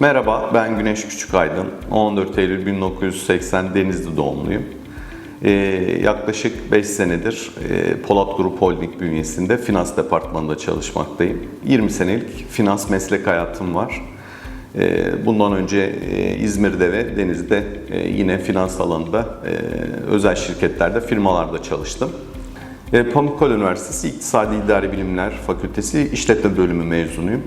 Merhaba, ben Güneş Küçükaydın. 14 Eylül 1980 Denizli doğumluyum. Ee, yaklaşık 5 senedir e, Polat Grup Holding bünyesinde finans departmanında çalışmaktayım. 20 senelik finans meslek hayatım var. Ee, bundan önce e, İzmir'de ve Denizli'de e, yine finans alanında e, özel şirketlerde, firmalarda çalıştım. E, Pamukkale Üniversitesi İktisadi İdari Bilimler Fakültesi İşletme Bölümü mezunuyum.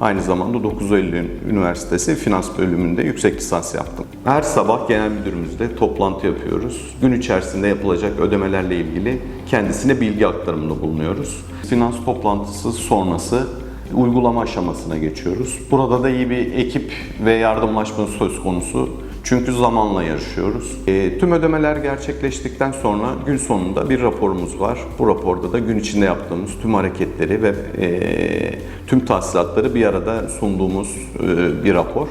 Aynı zamanda 9 Eylül Üniversitesi Finans Bölümünde yüksek lisans yaptım. Her sabah genel müdürümüzle toplantı yapıyoruz. Gün içerisinde yapılacak ödemelerle ilgili kendisine bilgi aktarımında bulunuyoruz. Finans toplantısı sonrası uygulama aşamasına geçiyoruz. Burada da iyi bir ekip ve yardımlaşma söz konusu. Çünkü zamanla yarışıyoruz. E, tüm ödemeler gerçekleştikten sonra gün sonunda bir raporumuz var. Bu raporda da gün içinde yaptığımız tüm hareketleri ve e, tüm tahsilatları bir arada sunduğumuz e, bir rapor.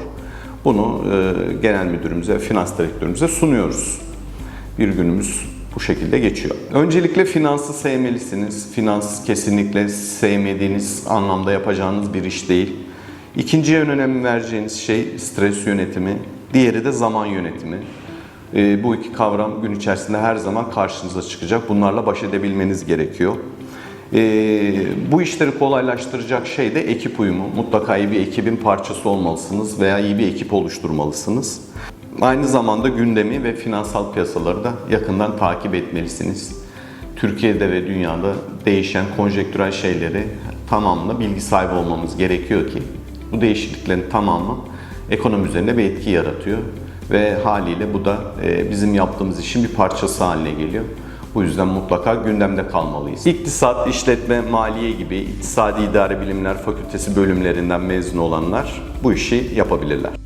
Bunu e, genel müdürümüze, finans direktörümüze sunuyoruz. Bir günümüz bu şekilde geçiyor. Öncelikle finansı sevmelisiniz. Finans kesinlikle sevmediğiniz anlamda yapacağınız bir iş değil. İkinci en önemli vereceğiniz şey stres yönetimi. Diğeri de zaman yönetimi. Ee, bu iki kavram gün içerisinde her zaman karşınıza çıkacak. Bunlarla baş edebilmeniz gerekiyor. Ee, bu işleri kolaylaştıracak şey de ekip uyumu. Mutlaka iyi bir ekibin parçası olmalısınız veya iyi bir ekip oluşturmalısınız. Aynı zamanda gündemi ve finansal piyasaları da yakından takip etmelisiniz. Türkiye'de ve dünyada değişen konjektürel şeyleri tamamına bilgi sahibi olmamız gerekiyor ki bu değişikliklerin tamamı ekonomi üzerinde bir etki yaratıyor ve haliyle bu da e, bizim yaptığımız işin bir parçası haline geliyor. Bu yüzden mutlaka gündemde kalmalıyız. İktisat, işletme, maliye gibi iktisadi idare bilimler fakültesi bölümlerinden mezun olanlar bu işi yapabilirler.